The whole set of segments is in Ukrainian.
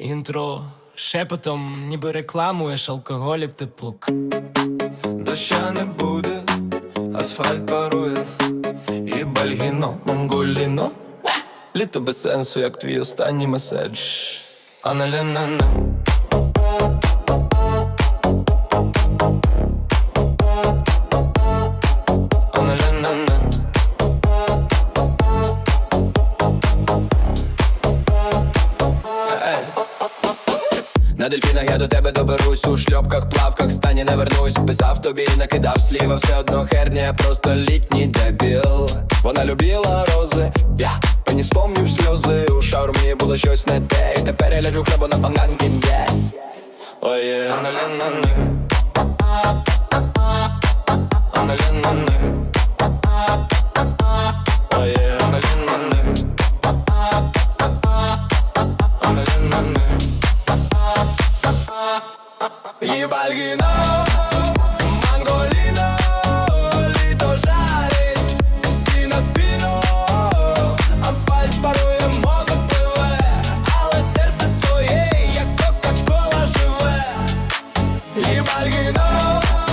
Інтро шепотом, ніби рекламуєш алкоголь і теплук. Доща не буде, асфальт парує, і бальгіно, монголіно. Літо без сенсу, як твій останній меседж. А На дельфінах я до тебе доберусь у шльопках, плавках, стані не вернусь. Писав тобі, накидав сліва, все одно херня, просто літній дебіл. Вона любила рози, я мені спомнив сльози. У шаурмі було щось не те, і тепер я ляжу хлебо на панганки, є. Оє. Аналінани. Оє, Їбальгіно, Манголіно, літо жарить, всі на спину, асфальт парує, мозок пливе, але серце твоє, як Кока-Кола живе. Їбальгіно, Манголіно,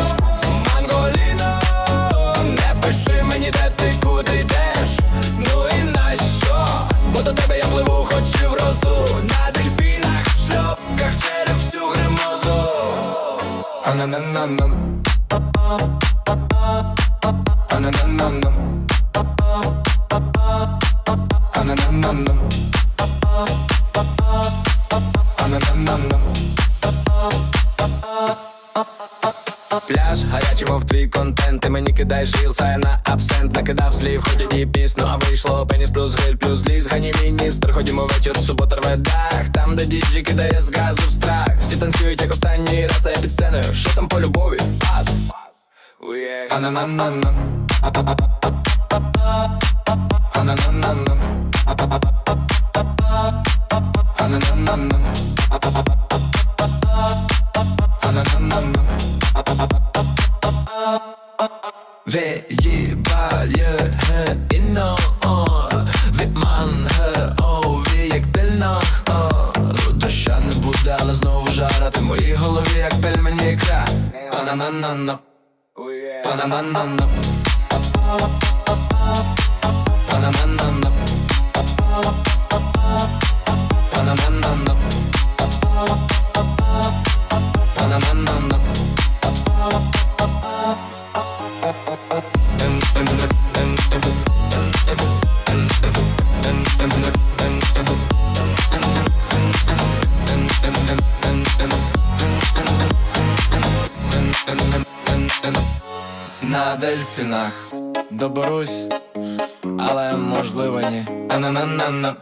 Пляж, гарячий, мов твій контент, ти мені кидаєш рілс, а я на абсент. Накидав слів, хоч і пісню, а вийшло. Пеніс плюс гель, плюс ліс, гані міністр, ходімо вечір, субота рве дах, там, де діджі кидає з газу в страх, сценою, що там по любові, пас Анананана Анананана Анананана Ananana Ve жара Ти в моїй голові як пельмені ікра. Панананана. Панананана На дельфінах доберусь, але можливо ні. Анананана